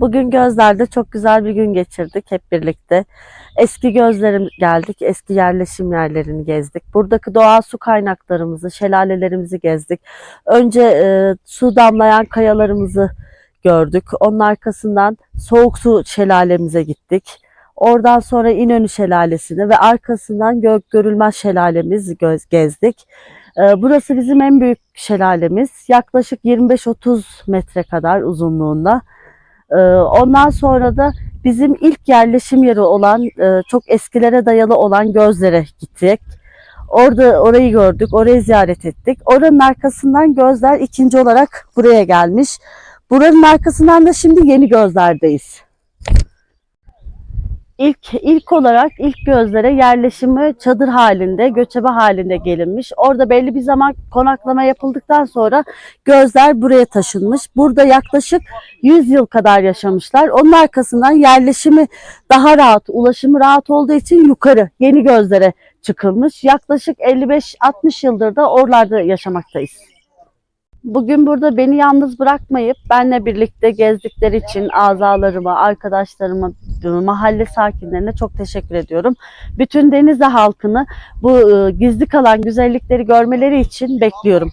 Bugün Gözler'de çok güzel bir gün geçirdik hep birlikte. Eski gözlerim geldik, eski yerleşim yerlerini gezdik. Buradaki doğal su kaynaklarımızı, şelalelerimizi gezdik. Önce e, su damlayan kayalarımızı gördük. Onun arkasından soğuk su şelalemize gittik. Oradan sonra İnönü Şelalesi'ni ve arkasından Gök Görülmez Şelalemizi göz, gezdik. E, burası bizim en büyük şelalemiz. Yaklaşık 25-30 metre kadar uzunluğunda. Ee, Ondan sonra da bizim ilk yerleşim yeri olan e, çok eskilere dayalı olan Gözler'e gittik. Orada orayı gördük, orayı ziyaret ettik. Oranın arkasından Gözler ikinci olarak buraya gelmiş. Buranın arkasından da şimdi Yeni Gözler'deyiz. İlk, ilk olarak ilk gözlere yerleşimi çadır halinde, göçebe halinde gelinmiş. Orada belli bir zaman konaklama yapıldıktan sonra gözler buraya taşınmış. Burada yaklaşık 100 yıl kadar yaşamışlar. Onun arkasından yerleşimi daha rahat, ulaşımı rahat olduğu için yukarı yeni gözlere çıkılmış. Yaklaşık 55-60 yıldır da oralarda yaşamaktayız. Bugün burada beni yalnız bırakmayıp benle birlikte gezdikleri için azalarıma, arkadaşlarıma, mahalle sakinlerine çok teşekkür ediyorum. Bütün Denizli halkını bu e, gizli kalan güzellikleri görmeleri için bekliyorum.